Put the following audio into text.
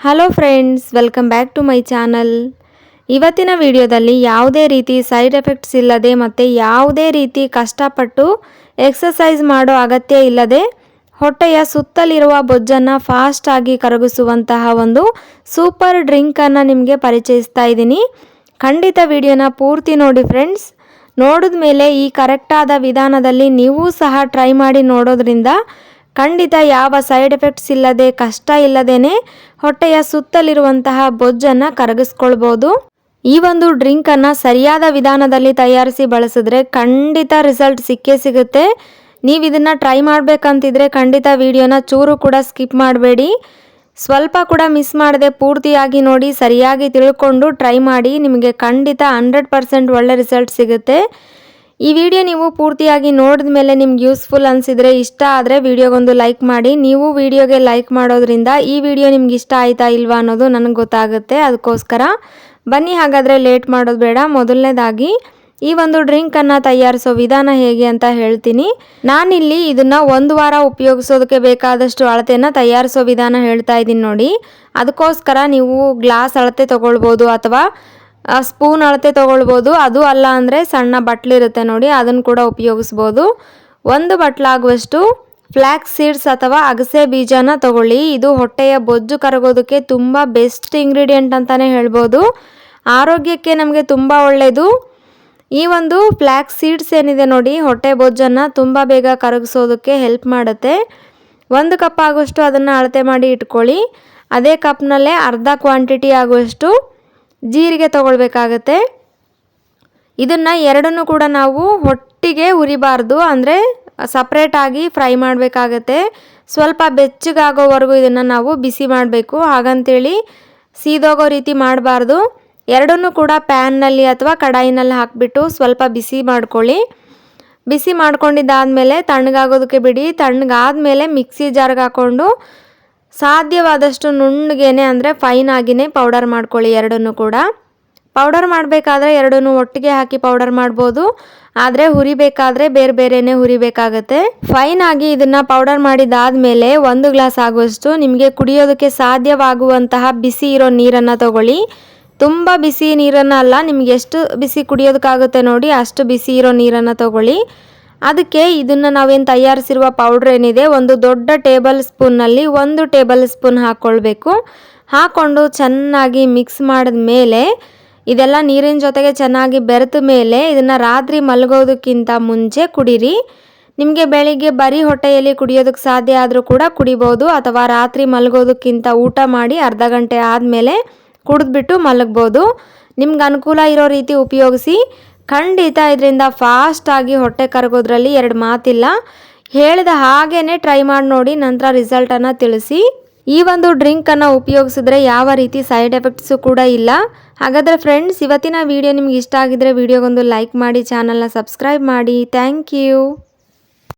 Hello friends welcome back to my channel ಇವತ್ತಿನ ವಿಡಿಯೋದಲ್ಲಿ ಯಾವುದೇ ರೀತಿ ಸೈಡ್ ಎಫೆಕ್ಟ್ಸ್ ಇಲ್ಲದೆ ಮತ್ತು ಯಾವುದೇ ರೀತಿ ಕಷ್ಟಪಟ್ಟು ಎಕ್ಸಸೈಸ್ ಮಾಡೋ ಅಗತ್ಯ ಇಲ್ಲದೆ ಹೊಟ್ಟೆಯ ಸುತ್ತಲಿರುವ ಬೊಜ್ಜನ್ನು ಫಾಸ್ಟಾಗಿ ಕರಗಿಸುವಂತಹ ಒಂದು ಸೂಪರ್ ಡ್ರಿಂಕನ್ನು ನಿಮಗೆ ಪರಿಚಯಿಸ್ತಾ ಇದ್ದೀನಿ. ಖಂಡಿತ ವಿಡಿಯೋನ ಪೂರ್ತಿ ನೋಡಿ ಫ್ರೆಂಡ್ಸ್ ನೋಡಿದ ಮೇಲೆ ಈ ಕರೆಕ್ಟಾದ ವಿಧಾನದಲ್ಲಿ ನೀವು ಸಹ ಟ್ರೈ ಮಾಡಿ ನೋಡೋದ್ರಿಂದ ಖಂಡಿತ ಯಾವ ಸೈಡ್ ಎಫೆಕ್ಟ್ಸ್ ಇಲ್ಲದೆ ಕಷ್ಟ ಇಲ್ಲದೇನೆ ಹೊಟ್ಟೆಯ ಸುತ್ತಲಿರುವಂತಹ ಬೊಜ್ಜನ್ನು ಕರಗಿಸ್ಕೊಳ್ಬೋದು. ಈ ಒಂದು ಡ್ರಿಂಕನ್ನು ಸರಿಯಾದ ವಿಧಾನದಲ್ಲಿ ತಯಾರಿಸಿ ಬಳಸಿದ್ರೆ ಖಂಡಿತ ರಿಸಲ್ಟ್ ಸಿಕ್ಕೇ ಸಿಗುತ್ತೆ. ನೀವು ಇದನ್ನು ಟ್ರೈ ಮಾಡಬೇಕಂತಿದ್ರೆ ಖಂಡಿತ ವಿಡಿಯೋನ ಚೂರು ಕೂಡ ಸ್ಕಿಪ್ ಮಾಡಬೇಡಿ. ಸ್ವಲ್ಪ ಕೂಡ ಮಿಸ್ ಮಾಡದೆ ಪೂರ್ತಿಯಾಗಿ ನೋಡಿ, ಸರಿಯಾಗಿ ತಿಳ್ಕೊಂಡು ಟ್ರೈ ಮಾಡಿ, ನಿಮಗೆ ಖಂಡಿತ ಹಂಡ್ರೆಡ್ ಪರ್ಸೆಂಟ್ ಒಳ್ಳೆ ರಿಸಲ್ಟ್ ಸಿಗುತ್ತೆ. ಈ ವಿಡಿಯೋ ನೀವು ಪೂರ್ತಿಯಾಗಿ ನೋಡಿದ ಮೇಲೆ ನಿಮ್ಗೆ ಯೂಸ್ಫುಲ್ ಅನಿಸಿದರೆ ಇಷ್ಟ ಆದರೆ ವಿಡಿಯೋಗೊಂದು ಲೈಕ್ ಮಾಡಿ. ನೀವು ವಿಡಿಯೋಗೆ ಲೈಕ್ ಮಾಡೋದ್ರಿಂದ ಈ ವಿಡಿಯೋ ನಿಮ್ಗೆ ಇಷ್ಟ ಆಯ್ತಾ ಇಲ್ವಾ ಅನ್ನೋದು ನನಗೆ ಗೊತ್ತಾಗುತ್ತೆ. ಅದಕ್ಕೋಸ್ಕರ ಬನ್ನಿ ಹಾಗಾದರೆ ಲೇಟ್ ಮಾಡೋದು ಬೇಡ. ಮೊದಲನೇದಾಗಿ, ಈ ಒಂದು ಡ್ರಿಂಕನ್ನು ತಯಾರಿಸೋ ವಿಧಾನ ಹೇಗೆ ಅಂತ ಹೇಳ್ತೀನಿ. ನಾನಿಲ್ಲಿ ಇದನ್ನು ಒಂದು ವಾರ ಉಪಯೋಗಿಸೋದಕ್ಕೆ ಬೇಕಾದಷ್ಟು ಅಳತೆಯನ್ನು ತಯಾರಿಸೋ ವಿಧಾನ ಹೇಳ್ತಾ ಇದ್ದೀನಿ ನೋಡಿ. ಅದಕ್ಕೋಸ್ಕರ ನೀವು ಗ್ಲಾಸ್ ಅಳತೆ ತೊಗೊಳ್ಬೋದು ಅಥವಾ ಸ್ಪೂನ್ ಅಳತೆ ತೊಗೊಳ್ಬೋದು. ಅದು ಅಲ್ಲ ಅಂದರೆ ಸಣ್ಣ ಬಟ್ಲಿರುತ್ತೆ ನೋಡಿ, ಅದನ್ನು ಕೂಡ ಉಪಯೋಗಿಸ್ಬೋದು. ಒಂದು ಬಟ್ಲಾಗುವಷ್ಟು ಫ್ಲ್ಯಾಕ್ಸ್ ಸೀಡ್ಸ್ ಅಥವಾ ಅಗಸೆ ಬೀಜನ ತಗೊಳ್ಳಿ. ಇದು ಹೊಟ್ಟೆಯ ಬೊಜ್ಜು ಕರಗೋದಕ್ಕೆ ತುಂಬ ಬೆಸ್ಟ್ ಇಂಗ್ರೀಡಿಯೆಂಟ್ ಅಂತಲೇ ಹೇಳ್ಬೋದು. ಆರೋಗ್ಯಕ್ಕೆ ನಮಗೆ ತುಂಬ ಒಳ್ಳೆಯದು ಈ ಒಂದು ಫ್ಲ್ಯಾಕ್ಸ್ ಸೀಡ್ಸ್ ಏನಿದೆ ನೋಡಿ, ಹೊಟ್ಟೆ ಬೊಜ್ಜನ್ನು ತುಂಬ ಬೇಗ ಕರಗಿಸೋದಕ್ಕೆ ಹೆಲ್ಪ್ ಮಾಡುತ್ತೆ. ಒಂದು ಕಪ್ ಆಗುವಷ್ಟು ಅದನ್ನು ಅಳತೆ ಮಾಡಿ ಇಟ್ಕೊಳ್ಳಿ. ಅದೇ ಕಪ್ನಲ್ಲೇ ಅರ್ಧ ಕ್ವಾಂಟಿಟಿ ಆಗುವಷ್ಟು ಜೀರಿಗೆ ತಗೊಳ್ಬೇಕಾಗತ್ತೆ. ಇದನ್ನು ಎರಡನ್ನೂ ಕೂಡ ನಾವು ಒಟ್ಟಿಗೆ ಉರಿಬಾರ್ದು ಅಂದರೆ ಸಪ್ರೇಟಾಗಿ ಫ್ರೈ ಮಾಡಬೇಕಾಗತ್ತೆ. ಸ್ವಲ್ಪ ಬೆಚ್ಚಗಾಗೋವರೆಗೂ ಇದನ್ನು ನಾವು ಬಿಸಿ ಮಾಡಬೇಕು. ಹಾಗಂತೇಳಿ ಸೀದೋಗೋ ರೀತಿ ಮಾಡಬಾರ್ದು. ಎರಡನ್ನೂ ಕೂಡ ಪ್ಯಾನ್ನಲ್ಲಿ ಅಥವಾ ಕಡಾಯಿನಲ್ಲಿ ಹಾಕಿಬಿಟ್ಟು ಸ್ವಲ್ಪ ಬಿಸಿ ಮಾಡ್ಕೊಳ್ಳಿ. ಬಿಸಿ ಮಾಡ್ಕೊಂಡಿದ್ದಾದಮೇಲೆ ತಣ್ಣಗಾಗೋದಕ್ಕೆ ಬಿಡಿ. ತಣ್ಣಗಾದ್ಮೇಲೆ ಮಿಕ್ಸಿ ಜಾರ್ಗೆ ಹಾಕ್ಕೊಂಡು ಸಾಧ್ಯವಾದಷ್ಟು ನುಣ್ಣಗೇನೆ ಅಂದರೆ ಫೈನ್ ಆಗಿನೇ ಪೌಡರ್ ಮಾಡ್ಕೊಳ್ಳಿ ಎರಡನ್ನೂ ಕೂಡ. ಪೌಡರ್ ಮಾಡಬೇಕಾದ್ರೆ ಎರಡನ್ನೂ ಒಟ್ಟಿಗೆ ಹಾಕಿ ಪೌಡರ್ ಮಾಡ್ಬೋದು. ಆದರೆ ಹುರಿಬೇಕಾದ್ರೆ ಬೇರೆ ಬೇರೆನೇ ಹುರಿಬೇಕಾಗತ್ತೆ. ಫೈನ್ ಆಗಿ ಇದನ್ನು ಪೌಡರ್ ಮಾಡಿದಾದ್ಮೇಲೆ ಒಂದು ಗ್ಲಾಸ್ ಆಗುವಷ್ಟು ನಿಮಗೆ ಕುಡಿಯೋದಕ್ಕೆ ಸಾಧ್ಯವಾಗುವಂತಹ ಬಿಸಿ ಇರೋ ನೀರನ್ನು ತಗೊಳ್ಳಿ. ತುಂಬ ಬಿಸಿ ನೀರನ್ನು ಅಲ್ಲ, ನಿಮಗೆ ಎಷ್ಟು ಬಿಸಿ ಕುಡಿಯೋದಕ್ಕಾಗುತ್ತೆ ನೋಡಿ ಅಷ್ಟು ಬಿಸಿ ಇರೋ ನೀರನ್ನು ತಗೊಳ್ಳಿ. ಅದಕ್ಕೆ ಇದನ್ನು ನಾವೇನು ತಯಾರಿಸಿರುವ ಪೌಡ್ರ್ ಏನಿದೆ, ಒಂದು ದೊಡ್ಡ ಟೇಬಲ್ ಸ್ಪೂನಲ್ಲಿ ಒಂದು ಟೇಬಲ್ ಸ್ಪೂನ್ ಹಾಕ್ಕೊಳ್ಬೇಕು ಹಾಕ್ಕೊಂಡು ಚೆನ್ನಾಗಿ ಮಿಕ್ಸ್ ಮಾಡಿದ ಮೇಲೆ ಇದೆಲ್ಲ ನೀರಿನ ಜೊತೆಗೆ ಚೆನ್ನಾಗಿ ಬೆರೆತ ಮೇಲೆ ಇದನ್ನು ರಾತ್ರಿ ಮಲಗೋದಕ್ಕಿಂತ ಮುಂಚೆ ಕುಡೀರಿ. ನಿಮಗೆ ಬೆಳಿಗ್ಗೆ ಬರೀ ಹೊಟ್ಟೆಯಲ್ಲಿ ಕುಡಿಯೋದಕ್ಕೆ ಸಾಧ್ಯ ಆದರೂ ಕೂಡ ಕುಡಿಬೋದು, ಅಥವಾ ರಾತ್ರಿ ಮಲಗೋದಕ್ಕಿಂತ ಊಟ ಮಾಡಿ ಅರ್ಧ ಗಂಟೆ ಆದಮೇಲೆ ಕುಡಿದ್ಬಿಟ್ಟು ಮಲಗ್ಬೋದು. ನಿಮ್ಗೆ ಅನುಕೂಲ ಇರೋ ರೀತಿ ಉಪಯೋಗಿಸಿ. ಖಂಡಿತ ಇದರಿಂದ ಫಾಸ್ಟಾಗಿ ಹೊಟ್ಟೆ ಕರಗೋದ್ರಲ್ಲಿ ಎರಡು ಮಾತಿಲ್ಲ. ಹೇಳಿದ ಹಾಗೇ ಟ್ರೈ ಮಾಡಿ ನೋಡಿ, ನಂತರ ರಿಸಲ್ಟನ್ನು ತಿಳಿಸಿ. ಈ ಒಂದು ಡ್ರಿಂಕನ್ನು ಉಪಯೋಗಿಸಿದ್ರೆ ಯಾವ ರೀತಿ ಸೈಡ್ ಎಫೆಕ್ಟ್ಸು ಕೂಡ ಇಲ್ಲ. ಹಾಗಾದರೆ ಫ್ರೆಂಡ್ಸ್ ಇವತ್ತಿನ ವಿಡಿಯೋ ನಿಮ್ಗೆ ಇಷ್ಟ ಆಗಿದ್ರೆ ವಿಡಿಯೋಗೊಂದು ಲೈಕ್ ಮಾಡಿ ಚಾನಲ್ನ ಸಬ್ಸ್ಕ್ರೈಬ್ ಮಾಡಿ. Thank you